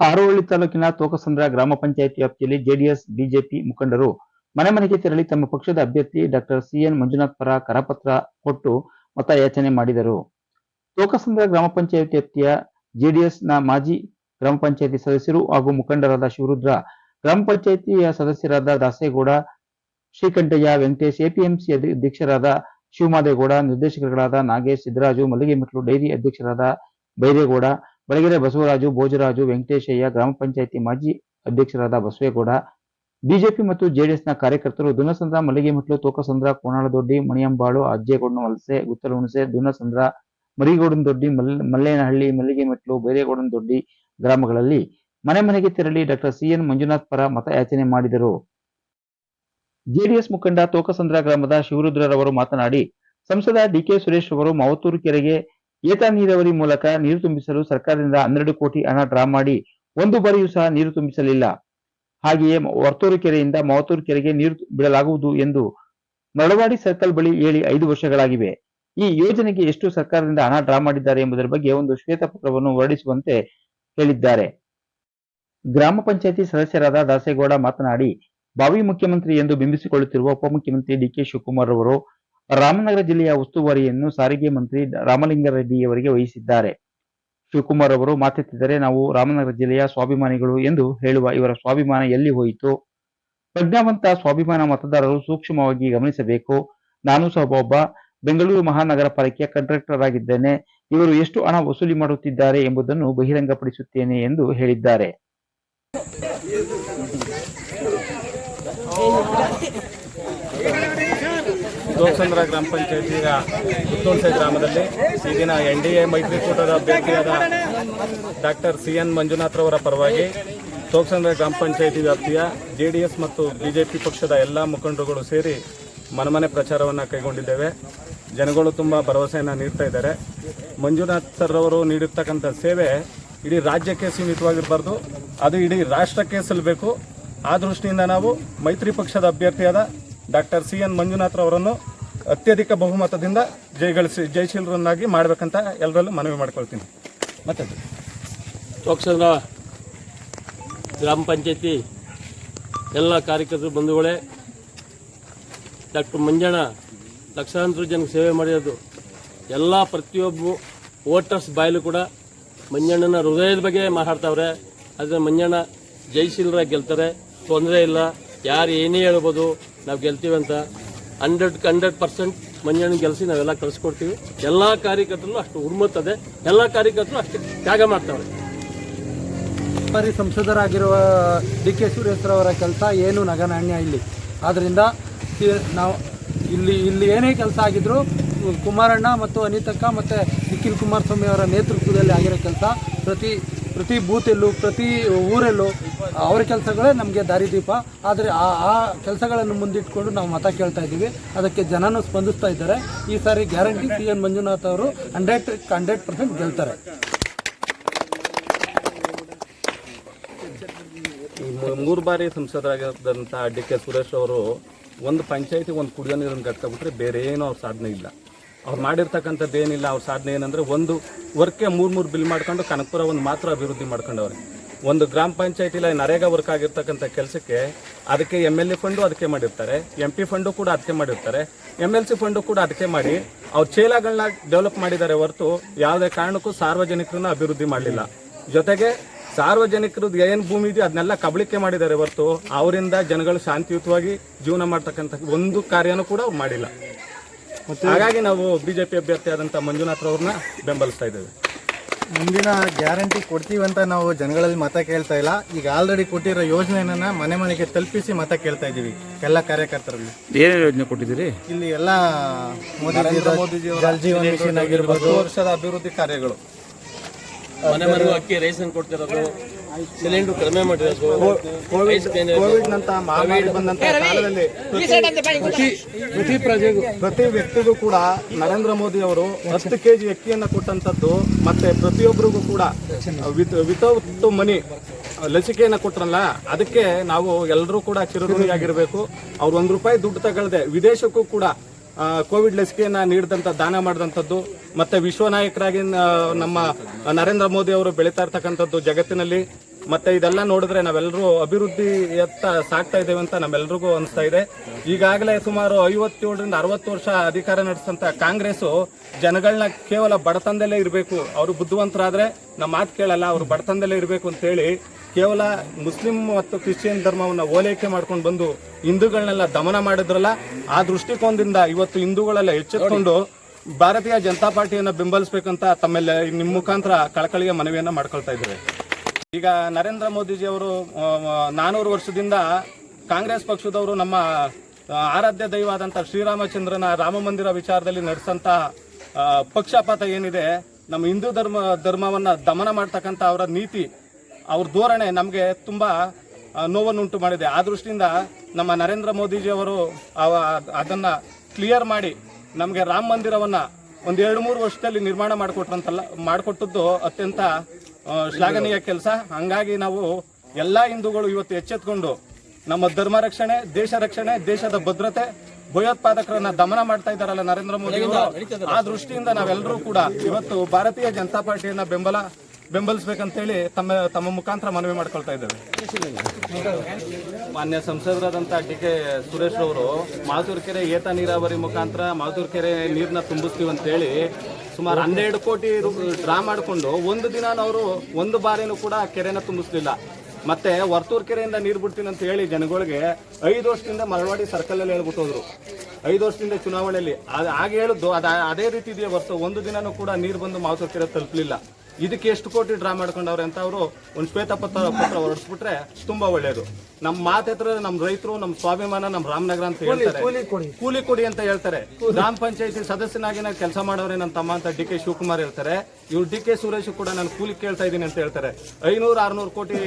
ಹಾರೋಹಳ್ಳಿ ತಾಲೂಕಿನ ತೋಕಸಂದ್ರ ಗ್ರಾಮ ಪಂಚಾಯತ್ ವ್ಯಾಪ್ತಿಯಲ್ಲಿ ಜೆಡಿಎಸ್, ಬಿಜೆಪಿ ಮುಖಂಡರು ಮನೆ ಮನೆಗೆ ತೆರಳಿ ತಮ್ಮ ಪಕ್ಷದ ಅಭ್ಯರ್ಥಿ ಡಾಕ್ಟರ್ ಸಿಎನ್ ಮಂಜುನಾಥ್ ಪರ ಕರಪತ್ರ ಕೊಟ್ಟು ಮತಯಾಚನೆ ಮಾಡಿದರು. ತೋಕಸಂದ್ರ ಗ್ರಾಮ ಪಂಚಾಯತ್ ವ್ಯಾಪ್ತಿಯ ಜೆಡಿಎಸ್ನ ಮಾಜಿ ಗ್ರಾಮ ಪಂಚಾಯತಿ ಸದಸ್ಯರು ಹಾಗೂ ಮುಖಂಡರಾದ ಶಿವರುದ್ರ, ಗ್ರಾಮ ಪಂಚಾಯತಿಯ ಸದಸ್ಯರಾದ ದಾಸೇಗೌಡ, ಶ್ರೀಕಂಠಯ್ಯ, ವೆಂಕಟೇಶ್, ಎಪಿಎಂಸಿ ಅಧ್ಯಕ್ಷರಾದ ಶಿವಮಾದೇಗೌಡ, ನಿರ್ದೇಶಕರುಗಳಾದ ನಾಗೇಶ್, ಸಿದ್ದರಾಜು ಮಲ್ಲಿಗೆಮೆಟ್ಲು ಡೈರಿ ಅಧ್ಯಕ್ಷರಾದ ಬೈರೇಗೌಡ ಬೆಳಗೆರೆ ಬಸವರಾಜು, ಭೋಜರಾಜು, ವೆಂಕಟೇಶಯ್ಯ, ಗ್ರಾಮ ಪಂಚಾಯಿತಿ ಮಾಜಿ ಅಧ್ಯಕ್ಷರಾದ ಬಸವೇಗೌಡ, ಬಿಜೆಪಿ ಮತ್ತು ಜೆಡಿಎಸ್ನ ಕಾರ್ಯಕರ್ತರು ದುನ್ನಸಂದ್ರ ಮಲ್ಲಿಗೆಮೆಟ್ಲು ತೋಕಸಂದ್ರ, ಕೋಣಾಳದೊಡ್ಡಿ, ಮಣಿಯಂಬಾಳು, ಅಜ್ಜೇಗೌಡನ ವಲಸೆ ಗುತ್ತಲಹುಣಸೆ ದುನಸಂದ್ರ ಮರಿಗೌಡನ ದೊಡ್ಡಿ ಮಲ್, ಮಲ್ಲೇನಹಳ್ಳಿ ಮಲ್ಲಿಗೆಮೆಟ್ಲು ಬೈರೇಗೌಡನ ದೊಡ್ಡಿ ಗ್ರಾಮಗಳಲ್ಲಿ ಮನೆ ಮನೆಗೆ ತೆರಳಿ ಡಾಕ್ಟರ್ ಸಿಎನ್ ಮಂಜುನಾಥ್ ಪರ ಮತಯಾಚನೆ ಮಾಡಿದರು. ಜೆಡಿಎಸ್ ಮುಖಂಡ ತೋಕಸಂದ್ರ ಗ್ರಾಮದ ಶಿವರುದ್ರರವರು ಮಾತನಾಡಿ, ಸಂಸದ ಡಿಕೆ ಸುರೇಶ್ ಅವರು ಮಾವತ್ತೂರು ಕೆರೆಗೆ ಏತ ನೀರಾವರಿ ಮೂಲಕ ನೀರು ತುಂಬಿಸಲು ಸರ್ಕಾರದಿಂದ ಹನ್ನೆರಡು ಕೋಟಿ ಹಣ ಡ್ರಾ ಮಾಡಿ ಒಂದು ಬಾರಿಯೂ ಸಹ ನೀರು ತುಂಬಿಸಲಿಲ್ಲ. ಹಾಗೆಯೇ ವರ್ತೂರು ಕೆರೆಯಿಂದ ಮಾವತ್ತೂರು ಕೆರೆಗೆ ನೀರು ಬಿಡಲಾಗುವುದು ಎಂದು ಮರಳವಾಡಿ ಸರ್ಕಲ್ ಬಳಿ ಹೇಳಿ ಐದು ವರ್ಷಗಳಾಗಿವೆ. ಈ ಯೋಜನೆಗೆ ಎಷ್ಟು ಸರ್ಕಾರದಿಂದ ಹಣ ಡ್ರಾ ಮಾಡಿದ್ದಾರೆ ಎಂಬುದರ ಬಗ್ಗೆ ಒಂದು ಶ್ವೇತಪತ್ರವನ್ನು ಹೊರಡಿಸುವಂತೆ ಹೇಳಿದ್ದಾರೆ. ಗ್ರಾಮ ಪಂಚಾಯತಿ ಸದಸ್ಯರಾದ ದಾಸೇಗೌಡ ಮಾತನಾಡಿ, ಬಾವಿ ಮುಖ್ಯಮಂತ್ರಿ ಎಂದು ಬಿಂಬಿಸಿಕೊಳ್ಳುತ್ತಿರುವ ಉಪಮುಖ್ಯಮಂತ್ರಿ ಡಿಕೆ ಶಿವಕುಮಾರ್ ಅವರು ರಾಮನಗರ ಜಿಲ್ಲೆಯ ಉಸ್ತುವಾರಿಯನ್ನು ಸಾರಿಗೆ ಮಂತ್ರಿ ರಾಮಲಿಂಗಾರೆಡ್ಡಿಯವರಿಗೆ ವಹಿಸಿದ್ದಾರೆ. ಶಿವಕುಮಾರ್ ಅವರು ಮಾತೆತ್ತಿದ್ದರೆ ನಾವು ರಾಮನಗರ ಜಿಲ್ಲೆಯ ಸ್ವಾಭಿಮಾನಿಗಳು ಎಂದು ಹೇಳುವ ಇವರ ಸ್ವಾಭಿಮಾನ ಎಲ್ಲಿ ಹೋಯಿತು? ಪ್ರಜ್ಞಾವಂತ ಸ್ವಾಭಿಮಾನ ಮತದಾರರು ಸೂಕ್ಷ್ಮವಾಗಿ ಗಮನಿಸಬೇಕು. ನಾನು ಸಹ ಒಬ್ಬ ಬೆಂಗಳೂರು ಮಹಾನಗರ ಪಾಲಿಕೆಯ ಕಾಂಟ್ರಾಕ್ಟರ್ ಆಗಿದ್ದೇನೆ. ಇವರು ಎಷ್ಟು ಹಣ ವಸೂಲಿ ಮಾಡುತ್ತಿದ್ದಾರೆ ಎಂಬುದನ್ನು ಬಹಿರಂಗಪಡಿಸುತ್ತೇನೆ ಎಂದು ಹೇಳಿದ್ದಾರೆ. ದೋಸಂದ್ರ ಗ್ರಾಮ ಪಂಚಾಯತಿಯ ಮುತ್ತೋಳ್ಸೆ ಗ್ರಾಮದಲ್ಲಿ. ಈ ದಿನ ಎನ್ ಡಿ ಎ ಮೈತ್ರಿಕೂಟದ ಅಭ್ಯರ್ಥಿಯಾದ ಡಾಕ್ಟರ್ ಸಿ ಎನ್ ಮಂಜುನಾಥ್ರವರ ಪರವಾಗಿ ತೋಕ್ಸಂದ್ರ ಗ್ರಾಮ ಪಂಚಾಯತಿ ವ್ಯಾಪ್ತಿಯ ಜೆ ಡಿ ಎಸ್ ಮತ್ತು ಬಿಜೆಪಿ ಪಕ್ಷದ ಎಲ್ಲ ಮುಖಂಡರುಗಳು ಸೇರಿ ಮನಮನೆ ಪ್ರಚಾರವನ್ನು ಕೈಗೊಂಡಿದ್ದೇವೆ. ಜನಗಳು ತುಂಬ ಭರವಸೆಯನ್ನು ನೀಡ್ತಾ ಇದ್ದಾರೆ. ಮಂಜುನಾಥ್ ಸರ್ ಅವರು ನೀಡಿರ್ತಕ್ಕಂಥ ಸೇವೆ ಇಡೀ ರಾಜ್ಯಕ್ಕೆ ಸೀಮಿತವಾಗಿರಬಾರ್ದು. ಅದು ಇಡೀ ರಾಷ್ಟ್ರಕ್ಕೆ ಸಲ್ಲಬೇಕು. ಆ ದೃಷ್ಟಿಯಿಂದ ನಾವು ಮೈತ್ರಿ ಪಕ್ಷದ ಅಭ್ಯರ್ಥಿಯಾದ ಡಾಕ್ಟರ್ ಸಿ ಎನ್ ಮಂಜುನಾಥ್ರವರನ್ನು ಅತ್ಯಧಿಕ ಬಹುಮತದಿಂದ ಜಯಗಳಿಸಿ ಜಯಶೀಲರನ್ನಾಗಿ ಮಾಡಬೇಕಂತ ಎಲ್ಲರಲ್ಲೂ ಮನವಿ ಮಾಡ್ಕೊಳ್ತೀನಿ. ಮತ್ತೆ ಚೋಕ್ಸಂದ್ರ ಗ್ರಾಮ ಪಂಚಾಯತಿ ಎಲ್ಲ ಕಾರ್ಯಕರ್ತರು ಬಂಧುಗಳೇ, ಡಾಕ್ಟರ್ ಮಂಜಣ್ಣ ಲಕ್ಷಾಂತರ ಜನಕ್ಕೆ ಸೇವೆ ಮಾಡಿರೋದು. ಎಲ್ಲ ಪ್ರತಿಯೊಬ್ಬ ವೋಟರ್ಸ್ ಬಾಯಲ್ಲೂ ಕೂಡ ಮಂಜಣ್ಣನ ಹೃದಯದ ಬಗ್ಗೆ ಮಾತಾಡ್ತಾವ್ರೆ. ಆದರೆ ಮಂಜಣ್ಣ ಜಯಶೀಲರಾಗಿ ಗೆಲ್ತಾರೆ. ತೊಂದರೆ ಇಲ್ಲ. ಯಾರು ಏನೇ ಹೇಳ್ಬೋದು ನಾವು ಗೆಲ್ತೀವಿ ಅಂತ. ಹಂಡ್ರೆಡ್ ಹಂಡ್ರೆಡ್ ಪರ್ಸೆಂಟ್ ಮಂಜಣ್ಣ ಗೆಲ್ಸಿ ನಾವೆಲ್ಲ ಕಳಿಸ್ಕೊಡ್ತೀವಿ. ಎಲ್ಲ ಕಾರ್ಯಕರ್ತರು ಅಷ್ಟು ಉರ್ಮತ್ತದೆ ಎಲ್ಲ ಕಾರ್ಯಕರ್ತರು ಅಷ್ಟು ತ್ಯಾಗ ಮಾಡ್ತಾವೆ ಬಾರಿ ಸಂಸದರಾಗಿರುವ ಡಿ ಕೆ ಸುರೇಶ್ರವರ ಕೆಲಸ ಏನು ನಗನಾಣ್ಯ ಇಲ್ಲಿ? ಆದ್ದರಿಂದ ನಾವು ಇಲ್ಲಿ ಇಲ್ಲಿ ಏನೇ ಕೆಲಸ ಆಗಿದ್ರು ಕುಮಾರಣ್ಣ ಮತ್ತು ಅನಿತಕ್ಕ ಮತ್ತು ನಿಖಿಲ್ ಕುಮಾರಸ್ವಾಮಿ ಅವರ ನೇತೃತ್ವದಲ್ಲಿ ಆಗಿರೋ ಕೆಲಸ ಪ್ರತಿ ಪ್ರತಿ ಬೂತಲ್ಲೂ ಪ್ರತಿ ಊರಲ್ಲೂ ಅವರ ಕೆಲಸಗಳೇ ನಮಗೆ ದಾರಿದೀಪ. ಆದರೆ ಆ ಆ ಕೆಲಸಗಳನ್ನು ಮುಂದಿಟ್ಕೊಂಡು ನಾವು ಮತ ಕೇಳ್ತಾ ಇದ್ದೀವಿ. ಅದಕ್ಕೆ ಜನನೂ ಸ್ಪಂದಿಸ್ತಾ ಇದ್ದಾರೆ. ಈ ಸಾರಿ ಗ್ಯಾರಂಟಿ ಸಿ ಎನ್ ಮಂಜುನಾಥ್ ಅವರು ಹಂಡ್ರೆಡ್ ಹಂಡ್ರೆಡ್ ಪರ್ಸೆಂಟ್ ಗೆಲ್ತಾರೆ. ಮೂರು ಬಾರಿ ಸಂಸದರಾಗಿದ್ದಂಥ ಡಿ ಕೆ ಸುರೇಶ್ ಅವರು ಒಂದು ಪಂಚಾಯತಿ, ಒಂದು ಕುಡಿಯೋ ನೀರನ್ನು ಕಟ್ಕೊಬಿಟ್ರೆ ಬೇರೆ ಏನೂ ಅವ್ರ ಸಾಧನೆ ಇಲ್ಲ. ಅವ್ರು ಮಾಡಿರ್ತಕ್ಕಂಥದ್ದು ಏನಿಲ್ಲ, ಅವ್ರ ಸಾಧನೆ ಏನಂದರೆ ಒಂದು ವರ್ಕ್ಗೆ ಮೂರು ಮೂರು ಬಿಲ್ ಮಾಡ್ಕೊಂಡು ಕನಕಪುರ ಒಂದು ಮಾತ್ರ ಅಭಿವೃದ್ಧಿ ಮಾಡ್ಕೊಂಡವ್ರೆ. ಒಂದು ಗ್ರಾಮ ಪಂಚಾಯತಿಲಿ ನರೇಗಾ ವರ್ಕ್ ಆಗಿರ್ತಕ್ಕಂಥ ಕೆಲಸಕ್ಕೆ ಅದಕ್ಕೆ ಎಂ ಎಲ್ ಎ ಫಂಡು ಅದಕ್ಕೆ ಮಾಡಿರ್ತಾರೆ ಎಂ ಪಿ ಫಂಡು ಕೂಡ ಅದಕ್ಕೆ ಮಾಡಿರ್ತಾರೆ ಎಂ ಎಲ್ ಸಿ ಫಂಡು ಕೂಡ ಅದಕ್ಕೆ ಮಾಡಿ, ಅವ್ರ ಚೇಲಾಗಳನ್ನ ಡೆವಲಪ್ ಮಾಡಿದ್ದಾರೆ ಹೊರತು ಯಾವುದೇ ಕಾರಣಕ್ಕೂ ಸಾರ್ವಜನಿಕರನ್ನ ಅಭಿವೃದ್ಧಿ ಮಾಡಲಿಲ್ಲ. ಜೊತೆಗೆ ಸಾರ್ವಜನಿಕರದ್ದು ಏನು ಭೂಮಿ ಇದೆಯೋ ಅದನ್ನೆಲ್ಲ ಕಬಳಿಕೆ ಮಾಡಿದ್ದಾರೆ ಹೊರತು ಅವರಿಂದ ಜನಗಳು ಶಾಂತಿಯುತವಾಗಿ ಜೀವನ ಮಾಡ್ತಕ್ಕಂಥ ಒಂದು ಕಾರ್ಯನೂ ಕೂಡ ಮಾಡಿಲ್ಲ. ಹಾಗಾಗಿ ನಾವು ಬಿಜೆಪಿ ಅಭ್ಯರ್ಥಿ ಆದಂಥ ಮಂಜುನಾಥ್ ಅವ್ರನ್ನ ಬೆಂಬಲಿಸ್ತಾ ಇದ್ದೇವೆ. ಮುಂದಿನ ಗ್ಯಾರಂಟಿ ಕೊಡ್ತೀವಿ ಅಂತ ನಾವು ಜನಗಳಲ್ಲಿ ಮತ ಕೇಳ್ತಾ ಇಲ್ಲ. ಈಗ ಆಲ್ರೆಡಿ ಕೊಟ್ಟಿರೋ ಯೋಜನೆಯನ್ನ ಮನೆ ಮನೆಗೆ ತಲುಪಿಸಿ ಮತ ಕೇಳ್ತಾ ಇದ್ದೀವಿ ಎಲ್ಲ ಕಾರ್ಯಕರ್ತರಲ್ಲಿ. ಏನೇನು ಯೋಜನೆ ಕೊಟ್ಟಿದ್ದೀರಿ? ಇಲ್ಲಿ ಎಲ್ಲ ಮೋದಿ ಜಲ್ ಜೀವನ್ ಮಿಷನ್ ಆಗಿರ್ಬೋದು. ವರ್ಷದ ಅಭಿವೃದ್ಧಿ ಕಾರ್ಯಗಳು. ಮನೆ ಮನೆಗೂ ಅಕ್ಕಿ ರೇಷನ್ ಕೊಡ್ತಿರೋದು ಸಿಲಿಂಡರ್ ಕಡಿಮೆ ಮಾಡಿರೋದು. ಮಹಾಮಾರಿ ಬಂದಂತ ಕಾಲದಲ್ಲಿ ಪ್ರತಿ ಪ್ರಜೆಗೂ ಪ್ರತಿ ವ್ಯಕ್ತಿಗೂ ಕೂಡ ನರೇಂದ್ರ ಮೋದಿ ಅವರು ಹತ್ತು ಕೆಜಿ ಅಕ್ಕಿಯನ್ನ ಕೊಟ್ಟಂತದ್ದು ಮತ್ತೆ ಪ್ರತಿಯೊಬ್ಬರಿಗೂ ಕೂಡ ವಿತ್ ವಿತೌಟ್ ಮನಿ ಲಸಿಕೆಯನ್ನ ಕೊಟ್ರಲ್ಲ ಅದಕ್ಕೆ ನಾವು ಎಲ್ಲರೂ ಕೂಡ ಚಿರಋಣಿಯಾಗಿರ್ಬೇಕು. ಅವ್ರು ಒಂದ್ ರೂಪಾಯಿ ದುಡ್ಡು ತಗೊಳ್ಳದೆ ವಿದೇಶಕ್ಕೂ ಕೂಡ ಆ, ಕೋವಿಡ್ ಲಸಿಕೆಯನ್ನ ನೀಡಿದಂತ ದಾನ ಮಾಡಿದಂಥದ್ದು ಮತ್ತೆ ವಿಶ್ವ ನಾಯಕರಾಗಿ ನಮ್ಮ ನರೇಂದ್ರ ಮೋದಿ ಅವರು ಬೆಳೀತಾ ಇರ್ತಕ್ಕಂಥದ್ದು ಜಗತ್ತಿನಲ್ಲಿ. ಮತ್ತೆ ಇದೆಲ್ಲ ನೋಡಿದ್ರೆ ನಾವೆಲ್ಲರೂ ಅಭಿವೃದ್ಧಿಯತ್ತ ಸಾಕ್ತಾ ಇದ್ದೇವೆ ಅಂತ ನಮ್ಮೆಲ್ರಿಗೂ ಅನಿಸ್ತಾ ಇದೆ. ಈಗಾಗಲೇ ಸುಮಾರು ಐವತ್ತೇಳರಿಂದ ಅರವತ್ತು ವರ್ಷ ಅಧಿಕಾರ ನಡೆಸಂತ ಕಾಂಗ್ರೆಸ್ಸು ಜನಗಳನ್ನ ಕೇವಲ ಬಡತನದಲ್ಲೇ ಇರಬೇಕು. ಅವರು ಬುದ್ಧಿವಂತರಾದ್ರೆ ನಮ್ಮ ಮಾತು ಕೇಳಲ್ಲ, ಅವರು ಬಡತನದಲ್ಲೇ ಇರಬೇಕು ಅಂತ ಹೇಳಿ ಕೇವಲ ಮುಸ್ಲಿಂ ಮತ್ತು ಕ್ರಿಶ್ಚಿಯನ್ ಧರ್ಮವನ್ನ ಓಲೈಕೆ ಮಾಡ್ಕೊಂಡು ಬಂದು ಹಿಂದೂಗಳನ್ನೆಲ್ಲ ದಮನ ಮಾಡಿದ್ರಲ್ಲ, ಆ ದೃಷ್ಟಿಕೋನದಿಂದ ಇವತ್ತು ಹಿಂದೂಗಳೆಲ್ಲ ಎಚ್ಚೆತ್ಕೊಂಡು ಭಾರತೀಯ ಜನತಾ ಪಾರ್ಟಿಯನ್ನ ಬೆಂಬಲಿಸಬೇಕಂತ ತಮ್ಮೆಲ್ಲ ನಿಮ್ಮ ಮುಖಾಂತರ ಕಳಕಳಿಯ ಮನವಿಯನ್ನ ಮಾಡ್ಕೊಳ್ತಾ ಇದ್ದೇವೆ. ಈಗ ನರೇಂದ್ರ ಮೋದಿಜಿ ಅವರು ನಾನೂರು ವರ್ಷದಿಂದ ಕಾಂಗ್ರೆಸ್ ಪಕ್ಷದವರು ನಮ್ಮ ಆರಾಧ್ಯ ದೈವಾದಂಥ ಶ್ರೀರಾಮಚಂದ್ರನ ರಾಮ ಮಂದಿರ ವಿಚಾರದಲ್ಲಿ ನಡೆಸಂತ ಪಕ್ಷಪಾತ ಏನಿದೆ, ನಮ್ಮ ಹಿಂದೂ ಧರ್ಮ, ಧರ್ಮವನ್ನ ದಮನ ಮಾಡ್ತಕ್ಕಂಥ ಅವರ ನೀತಿ, ಅವ್ರ ಧೋರಣೆ ನಮಗೆ ತುಂಬಾ ನೋವನ್ನುಂಟು ಮಾಡಿದೆ. ಆ ದೃಷ್ಟಿಯಿಂದ ನಮ್ಮ ನರೇಂದ್ರ ಮೋದಿಜಿ ಅವರು ಅವ- ಅದನ್ನ ಕ್ಲಿಯರ್ ಮಾಡಿ ನಮಗೆ ರಾಮ ಮಂದಿರವನ್ನು ಒಂದು ಎರಡು ಮೂರು ವರ್ಷದಲ್ಲಿ ನಿರ್ಮಾಣ ಮಾಡಿಕೊಟ್ರಂತಲ್ಲ, ಮಾಡಿಕೊಟ್ಟದ್ದು ಅತ್ಯಂತ ಶ್ಲಾಘನೀಯ ಕೆಲಸ. ಹಂಗಾಗಿ ನಾವು ಎಲ್ಲಾ ಹಿಂದೂಗಳು ಇವತ್ತು ಎಚ್ಚೆತ್ಕೊಂಡು ನಮ್ಮ ಧರ್ಮ ರಕ್ಷಣೆ, ದೇಶ ರಕ್ಷಣೆ, ದೇಶದ ಭದ್ರತೆ, ಭಯೋತ್ಪಾದಕರನ್ನ ದಮನ ಮಾಡ್ತಾ ಇದ್ದಾರಲ್ಲ ನರೇಂದ್ರ ಮೋದಿ ಆ ದೃಷ್ಟಿಯಿಂದ ನಾವೆಲ್ಲರೂ ಕೂಡ ಇವತ್ತು ಭಾರತೀಯ ಜನತಾ ಪಾರ್ಟಿಯನ್ನ ಬೆಂಬಲ, ಬೆಂಬಲಿಸಬೇಕಂತೇಳಿ ತಮ್ಮ ತಮ್ಮ ಮುಖಾಂತರ ಮನವಿ ಮಾಡ್ಕೊಳ್ತಾ ಇದ್ದೇವೆ. ಮಾನ್ಯ ಸಂಸದರಾದಂಥ ಡಿ ಕೆ ಸುರೇಶ್ ಅವರು ಮಾತೂರು ಕೆರೆ ಏತ ನೀರಾವರಿ ಮುಖಾಂತರ ಮಾತೂರು ಕೆರೆ ನೀರನ್ನ ತುಂಬಿಸ್ತೀವಿ ಅಂತೇಳಿ ಸುಮಾರು ಹನ್ನೆರಡು ಕೋಟಿ ಡ್ರಾ ಮಾಡಿಕೊಂಡು ಒಂದು ದಿನ ಅವರು ಒಂದು ಬಾರಿನೂ ಕೂಡ ಕೆರೆನ ತುಂಬಿಸ್ಲಿಲ್ಲ. ಮತ್ತೆ ವರ್ತೂರ್ ಕೆರೆಯಿಂದ ನೀರು ಬಿಡ್ತೀನಿ ಅಂತ ಹೇಳಿ ಜನಗಳಿಗೆ ಐದು ವರ್ಷದಿಂದ ಮರವಾಡಿ ಸರ್ಕಲ್ ಅಲ್ಲಿ ಹೇಳ್ಬಿಟ್ಟು ಹೋದ್ರು. ಐದು ವರ್ಷದಿಂದ ಚುನಾವಣೆಯಲ್ಲಿ. ಹಾಗೆ ಹೇಳಿದ್ದು ಅದ, ಅದೇ ರೀತಿ ಇದೆಯಾ ಹೊರತು ಒಂದು ದಿನನೂ ಕೂಡ ನೀರು ಬಂದು ಮಾತೂರು ಕೆರೆ ತಲುಪಲಿಲ್ಲ. ಇದಕ್ಕೆ ಎಷ್ಟು ಕೋಟಿ ಡ್ರಾ ಮಾಡ್ಕೊಂಡವ್ರೆ ಅಂತ ಅವರು ಒಂದು ಶ್ವೇತ ಪತ್ರ ಪತ್ರ ಹೊರಡಿಸ್ಬಿಟ್ರೆ ತುಂಬಾ ಒಳ್ಳೇದು. ನಮ್ಮ ಮಾತೆತ್ರ ನಮ್ಮ ರೈತರು ನಮ್ಮ ಸ್ವಾಭಿಮಾನ ನಮ್ಮ ರಾಮನಗರ ಅಂತ ಹೇಳ್ತಾರೆ. ಕೂಲಿ ಕೊಡಿ. ಅಂತ ಹೇಳ್ತಾರೆ. ಗ್ರಾಮ ಪಂಚಾಯತಿ ಸದಸ್ಯನಾಗಿ ನಾನು ಕೆಲಸ ಮಾಡೋರೆ ನನ್ನ ತಮ್ಮ ಅಂತ ಡಿ ಕೆ ಶಿವಕುಮಾರ್ ಹೇಳ್ತಾರೆ. ಇವ್ರು ಡಿ ಕೆ ಸುರೇಶ್ ಕೂಡ ನಾನು ಕೂಲಿ ಕೇಳ್ತಾ ಇದ್ದೀನಿ ಅಂತ ಹೇಳ್ತಾರೆ. ಐನೂರು ಆರ್ನೂರು ಕೋಟಿ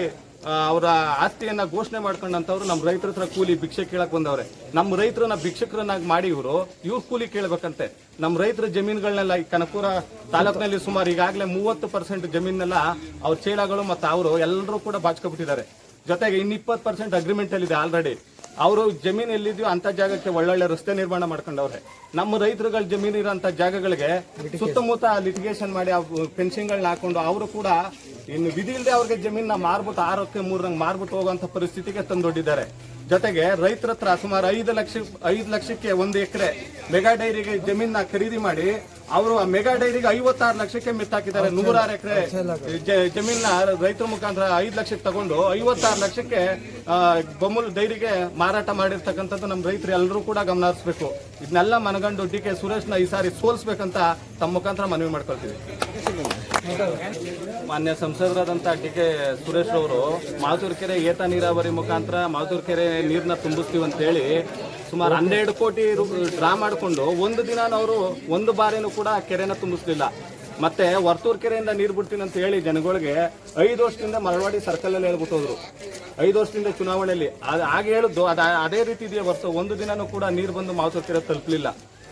ಅವರ ಆಸ್ತಿಯನ್ನ ಘೋಷಣೆ ಮಾಡ್ಕೊಂಡಂತವ್ರು ನಮ್ಮ ರೈತರ ಹತ್ರ ಕೂಲಿ ಭಿಕ್ಷೆ ಕೇಳಕ್ ಬಂದವ್ರೆ. ನಮ್ಮ ರೈತರನ್ನ ಭಿಕ್ಷಕರನ್ನಾಗಿ ಮಾಡಿ ಇವರು ಇವ್ರು ಕೂಲಿ ಕೇಳ್ಬೇಕಂತೆ. ನಮ್ಮ ರೈತರ ಜಮೀನುಗಳನ್ನೆಲ್ಲ ಈ ಕನಕಪುರ ತಾಲೂಕಿನಲ್ಲಿ ಸುಮಾರು ಈಗಾಗಲೇ ಮೂವತ್ತು ಪರ್ಸೆಂಟ್ ಜಮೀನೆಲ್ಲ ಅವ್ರ ಚೇಳಗಳು ಮತ್ತು ಅವರು ಎಲ್ಲರೂ ಕೂಡ ಬಾಚ್ಕೊಬಿಟ್ಟಿದ್ದಾರೆ. ಜೊತೆಗೆ ಇನ್ನು ಇಪ್ಪತ್ತು ಪರ್ಸೆಂಟ್ ಅಗ್ರಿಮೆಂಟ್ ಅಲ್ಲಿದೆ ಆಲ್ರೆಡಿ ಅವರು ಜಮೀನು ಎಲ್ಲಿದೆಯೋ ಅಂತ ಜಾಗಕ್ಕೆ ಒಳ್ಳೊಳ್ಳೆ ರಸ್ತೆ ನಿರ್ಮಾಣ ಮಾಡ್ಕೊಂಡವ್ರೆ. ನಮ್ಮ ರೈತರುಗಳ ಜಮೀನು ಇರೋಂಥ ಜಾಗಗಳಿಗೆ ಸುತ್ತಮುತ್ತ ಲಿಟಿಗೇಷನ್ ಮಾಡಿ ಪೆನ್ಷನ್ಗಳನ್ನ ಹಾಕೊಂಡು ಅವರು ಕೂಡ ಇನ್ನು ವಿಧಿ ಇಲ್ಲದೆ ಅವ್ರಿಗೆ ಜಮೀನ ಮಾರ್ಬಿಟ್ಟು ಆರಕ್ಕೆ ಮೂರಂಗ್ ಮಾರ್ಬಿಟ್ಟು ಹೋಗುವಂತ ಪರಿಸ್ಥಿತಿಗೆ ತಂದೊಡ್ಡಿದ್ದಾರೆ ಜೊತೆಗೆ ರೈತರ ಹತ್ರ ಸುಮಾರು ಐದು ಲಕ್ಷ ಐದು ಲಕ್ಷಕ್ಕೆ ಒಂದು ಎಕರೆ ಮೆಗಾ ಡೈರಿಗೆ ಜಮೀನ ಖರೀದಿ ಮಾಡಿ ಅವರು ಆ ಮೆಗಾ ಡೈರಿಗೆ ಐವತ್ತಾರು ಲಕ್ಷಕ್ಕೆ ಮಿತ್ತಾಕಿದ್ದಾರೆ. ನೂರಾರು ಎಕರೆ ಜಮೀನ ರೈತರ ಮುಖಾಂತರ ಐದು ಲಕ್ಷಕ್ಕೆ ತಗೊಂಡು ಐವತ್ತಾರು ಲಕ್ಷಕ್ಕೆ ಬಮ್ಮುಲ್ ಬೊಮ್ಮಲ್ ಡೈರಿಗೆ ಮಾರಾಟ ಮಾಡಿರ್ತಕ್ಕಂಥದ್ದು ನಮ್ಮ ರೈತರು ಎಲ್ಲರೂ ಕೂಡ ಗಮನ ಹರಿಸಬೇಕು ಇದನ್ನೆಲ್ಲ ಮನಗಂಡು ಡಿ ಕೆ ಸುರೇಶ್ನ ಈ ಸಾರಿ ಸೋಲ್ಸ್ಬೇಕಂತ ತಮ್ಮ ಮುಖಾಂತರ ಮನವಿ ಮಾಡ್ಕೊಳ್ತೀವಿ. ಮಾನ್ಯ ಸಂಸದರಾದಂಥ ಡಿ ಕೆ ಸುರೇಶ್ ಅವರು ಮಾತೂರು ಕೆರೆ ಏತ ನೀರಾವರಿ ಮುಖಾಂತರ ಮಾತೂರು ಕೆರೆ ನೀರನ್ನ ತುಂಬಿಸ್ತೀವಿ ಅಂತೇಳಿ ಸುಮಾರು ಹನ್ನೆರಡು ಕೋಟಿ ಡ್ರಾ ಮಾಡಿಕೊಂಡು ಒಂದು ದಿನ ಅವರು ಒಂದು ಬಾರಿನೂ ಕೂಡ ಕೆರೆನ ತುಂಬಿಸ್ಲಿಲ್ಲ. ಮತ್ತೆ ವರ್ತೂರು ಕೆರೆಯಿಂದ ನೀರು ಬಿಡ್ತೀನಿ ಅಂತ ಹೇಳಿ ಜನಗಳಿಗೆ ಐದು ವರ್ಷದಿಂದ ಮರವಾಡಿ ಸರ್ಕಲ್ ಅಲ್ಲಿ ಹೇಳ್ಬಿಟ್ಟು ಹೋದ್ರು. ಐದು ವರ್ಷದಿಂದ ಚುನಾವಣೆಯಲ್ಲಿ. ಅದು ಹಾಗೆ ಹೇಳಿದ್ದು ಅದು, ಅದೇ ರೀತಿ ಇದೆಯಾ ವರ್ಷ ಒಂದು ದಿನನೂ ಕೂಡ ನೀರು ಬಂದು ಮಾತೂರು ಕೆರೆ ತಲುಪಲಿಲ್ಲ.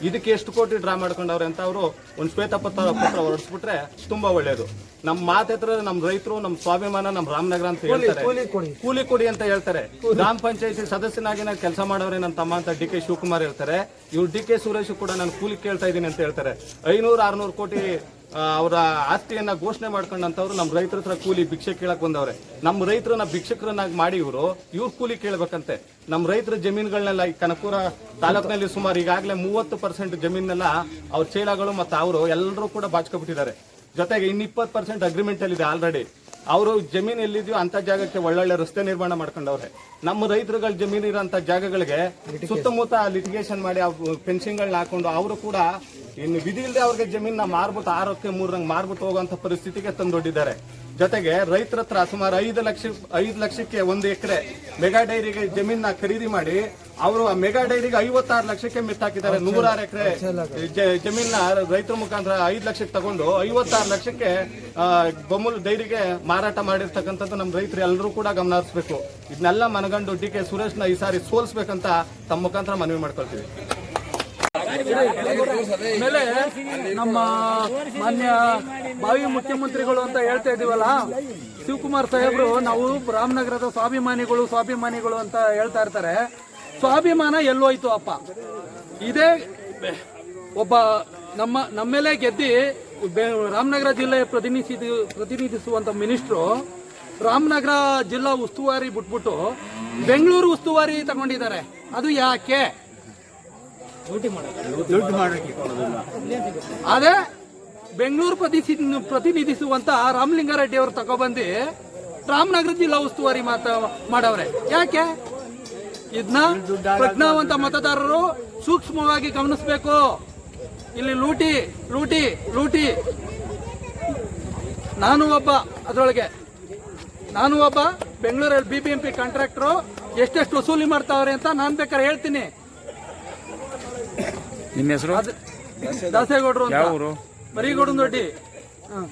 ಇದಕ್ಕೆ ಎಷ್ಟು ಕೋಟಿ ಡ್ರಾ ಮಾಡ್ಕೊಂಡವ್ರೆ ಅಂತ ಅವರು ಒಂದು ಶ್ವೇತ ಪತ್ರ ಪತ್ರ ಹೊರಡಿಸ್ಬಿಟ್ರೆ ತುಂಬಾ ಒಳ್ಳೇದು. ನಮ್ಮ ಮಾತೆತ್ರ ನಮ್ಮ ರೈತರು ನಮ್ಮ ಸ್ವಾಭಿಮಾನ ನಮ್ಮ ರಾಮನಗರ ಅಂತ ಹೇಳ್ತಾರೆ. ಕೂಲಿ ಕೊಡಿ. ಅಂತ ಹೇಳ್ತಾರೆ. ಗ್ರಾಮ ಪಂಚಾಯತಿ ಸದಸ್ಯನಾಗಿ ನಾನು ಕೆಲಸ ಮಾಡೋರೆ ನನ್ನ ತಮ್ಮ ಅಂತ ಡಿ ಕೆ ಶಿವಕುಮಾರ್ ಹೇಳ್ತಾರೆ. ಇವ್ರು ಡಿ ಕೆ ಸುರೇಶ್ ಕೂಡ ನಾನು ಕೂಲಿ ಕೇಳ್ತಾ ಇದ್ದೀನಿ ಅಂತ ಹೇಳ್ತಾರೆ. ಐನೂರು ಆರ್ನೂರು ಕೋಟಿ ಅವರ ಆಸ್ತಿಯನ್ನ ಘೋಷಣೆ ಮಾಡ್ಕೊಂಡಂತವ್ರು ನಮ್ಮ ರೈತರ ಹತ್ರ ಕೂಲಿ ಭಿಕ್ಷೆ ಕೇಳಕ್ ಬಂದವ್ರೆ. ನಮ್ಮ ರೈತರನ್ನ ಭಿಕ್ಷಕರನ್ನಾಗಿ ಮಾಡಿ ಇವರು ಇವ್ರ ಕೂಲಿ ಕೇಳ್ಬೇಕಂತೆ. ನಮ್ಮ ರೈತರ ಜಮೀನುಗಳನ್ನೆಲ್ಲ ಈ ಕನಕಪುರ ತಾಲೂಕಿನಲ್ಲಿ ಸುಮಾರು ಈಗಾಗಲೇ ಮೂವತ್ತು ಪರ್ಸೆಂಟ್ ಜಮೀನೆಲ್ಲ ಅವ್ರ ಚೀಲಗಳು ಮತ್ತು ಅವರು ಎಲ್ಲರೂ ಕೂಡ ಬಾಚ್ಕೊಬಿಟ್ಟಿದ್ದಾರೆ. ಜೊತೆಗೆ ಇನ್ನು ಇಪ್ಪತ್ತು ಪರ್ಸೆಂಟ್ ಅಗ್ರಿಮೆಂಟ್ ಅಲ್ಲಿ ಇದೆ ಆಲ್ರೆಡಿ ಅವರು ಜಮೀನು ಎಲ್ಲಿದೆಯೋ ಅಂತ ಜಾಗಕ್ಕೆ ಒಳ್ಳೊಳ್ಳೆ ರಸ್ತೆ ನಿರ್ಮಾಣ ಮಾಡ್ಕೊಂಡವ್ರೆ. ನಮ್ಮ ರೈತರುಗಳ ಜಮೀನು ಇರೋಂಥ ಜಾಗಗಳಿಗೆ ಸುತ್ತಮುತ್ತ ಲಿಟಿಗೇಷನ್ ಮಾಡಿ ಪೆನ್ಷನ್ಗಳನ್ನ ಹಾಕೊಂಡು ಅವರು ಕೂಡ ಇನ್ನು ವಿಧಿ ಇಲ್ಲದೆ ಅವ್ರಿಗೆ ಜಮೀನ ಮಾರ್ಬಿಟ್ಟು ಆರಕ್ಕೆ ಮೂರಂಗ್ ಮಾರ್ಬಿಟ್ಟು ಹೋಗುವಂತ ಪರಿಸ್ಥಿತಿಗೆ ತಂದೊಡ್ಡಿದ್ದಾರೆ. ಜೊತೆಗೆ ರೈತರ ಹತ್ರ ಸುಮಾರು ಐದು ಲಕ್ಷ ಐದು ಲಕ್ಷಕ್ಕೆ ಒಂದು ಎಕರೆ ಮೆಗಾ ಡೈರಿಗೆ ಜಮೀನ ಖರೀದಿ ಮಾಡಿ ಅವರು ಆ ಮೆಗಾ ಡೈರಿಗೆ ಐವತ್ತಾರು ಲಕ್ಷಕ್ಕೆ ಮಿತ್ತಾಕಿದ್ದಾರೆ. ನೂರಾರು ಎಕರೆ ಜಮೀನ ರೈತರ ಮುಖಾಂತರ ಐದು ಲಕ್ಷಕ್ಕೆ ತಗೊಂಡು ಐವತ್ತಾರು ಲಕ್ಷಕ್ಕೆ ಬೊಮ್ಮಲ್ ಡೈರಿಗೆ ಮಾರಾಟ ಮಾಡಿರ್ತಕ್ಕಂಥದ್ದು ನಮ್ಮ ರೈತರು ಎಲ್ಲರೂ ಕೂಡ ಗಮನ ಹರಿಸಬೇಕು ಇದನ್ನೆಲ್ಲ ಮನಗಂಡು ಡಿ ಕೆ ಸುರೇಶ್ನ ಈ ಸಾರಿ ಸೋಲಿಸ್ಬೇಕಂತ ತಮ್ಮ ಮುಖಾಂತರ ಮನವಿ ಮಾಡ್ಕೊಳ್ತೀವಿ. ಆಮೇಲೆ ನಮ್ಮ ಮಾನ್ಯ ಭಾವಿ ಮುಖ್ಯಮಂತ್ರಿಗಳು ಅಂತ ಹೇಳ್ತಾ ಇದೀವಲ್ಲ, ಶಿವಕುಮಾರ್ ಸಾಹೇಬ್ರು, ನಾವು ರಾಮನಗರದ ಸ್ವಾಭಿಮಾನಿಗಳು ಸ್ವಾಭಿಮಾನಿಗಳು ಅಂತ ಹೇಳ್ತಾ ಇರ್ತಾರೆ. ಸ್ವಾಭಿಮಾನ ಎಲ್ಲೋಯ್ತು ಅಪ್ಪ. ಇದೇ ಒಬ್ಬ ನಮ್ಮ ನಮ್ಮೆಲೆ ಗೆದ್ದಿ ರಾಮನಗರ ಜಿಲ್ಲೆ ಪ್ರತಿನಿಧಿ, ಪ್ರತಿನಿಧಿಸುವಂತ ಮಿನಿಸ್ಟ್ರು ರಾಮನಗರ ಜಿಲ್ಲಾ ಉಸ್ತುವಾರಿ ಬಿಟ್ಬಿಟ್ಟು ಬೆಂಗಳೂರು ಉಸ್ತುವಾರಿ ತಗೊಂಡಿದ್ದಾರೆ. ಅದು ಯಾಕೆ? ಅದೇ ಬೆಂಗಳೂರು ಪ್ರತಿ ಪ್ರತಿನಿಧಿಸುವಂತ ರಾಮಲಿಂಗಾರೆಡ್ಡಿ ಅವರು ತಗೊಬಂದು ರಾಮನಗರ ಜಿಲ್ಲಾ ಉಸ್ತುವಾರಿ ಮಾತ ಮಾಡವ್ರೆ. ಯಾಕೆ? ಇದನ್ನ ಪ್ರಜ್ಞಾವಂತ ಮತದಾರರು ಸೂಕ್ಷ್ಮವಾಗಿ ಗಮನಿಸಬೇಕು. ಇಲ್ಲಿ ಲೂಟಿ ಲೂಟಿ ಲೂಟಿ. ನಾನು ಒಬ್ಬ ಅದರೊಳಗೆ. ನಾನು ಒಬ್ಬ ಬೆಂಗಳೂರಲ್ಲಿ B B M P contractor ಎಷ್ಟೆಷ್ಟು ವಸೂಲಿ ಮಾಡ್ತಾವ್ರೆ ಅಂತ ನಾನು ಬೇಕಾದ್ರೆ ಹೇಳ್ತೀನಿ. ನಿಮ್ಮ ಹೆಸರು ದಾಸೇಗೌಡರು ಅಂತ. ಯಾವ ಊರು ಮರಿಗೌಡನ ದೊಡ್ಡಿ ಹ.